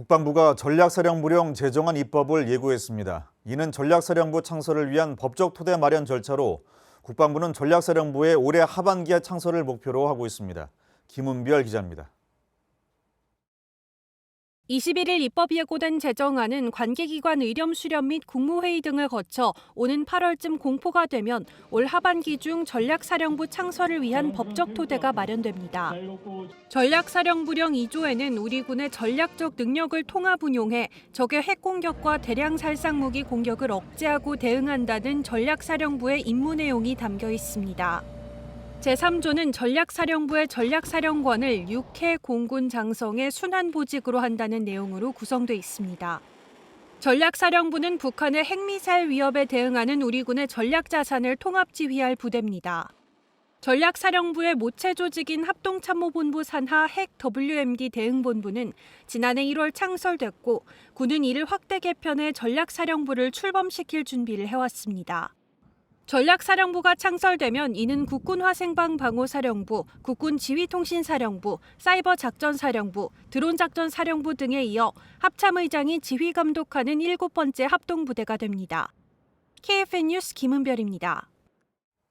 국방부가 전략사령부령 제정안 입법을 예고했습니다. 이는 전략사령부 창설을 위한 법적 토대 마련 절차로 국방부는 전략사령부의 올해 하반기에 창설을 목표로 하고 있습니다. 김은별 기자입니다. 21일 입법 예고된 제정안은 관계기관 의렴 수렴 및 국무회의 등을 거쳐 오는 8월쯤 공포가 되면 올 하반기 중 전략사령부 창설을 위한 법적 토대가 마련됩니다. 전략사령부령 2조에는 우리 군의 전략적 능력을 통합 운용해 적의 핵 공격과 대량 살상 무기 공격을 억제하고 대응한다는 전략사령부의 임무 내용이 담겨 있습니다. 제3조는 전략사령부의 전략사령관을 6회 공군 장성의 순환보직으로 한다는 내용으로 구성돼 있습니다. 전략사령부는 북한의 핵미사일 위협에 대응하는 우리 군의 전략자산을 통합지휘할 부대입니다. 전략사령부의 모체 조직인 합동참모본부 산하 핵 WMD 대응본부는 지난해 1월 창설됐고 군은 이를 확대 개편해 전략사령부를 출범시킬 준비를 해왔습니다. 전략사령부가 창설되면 이는 국군화생방 방호사령부, 국군지휘통신사령부, 사이버작전사령부, 드론작전사령부 등에 이어 합참의장이 지휘 감독하는 일곱 번째 합동부대가 됩니다. KFN 뉴스 김은별입니다.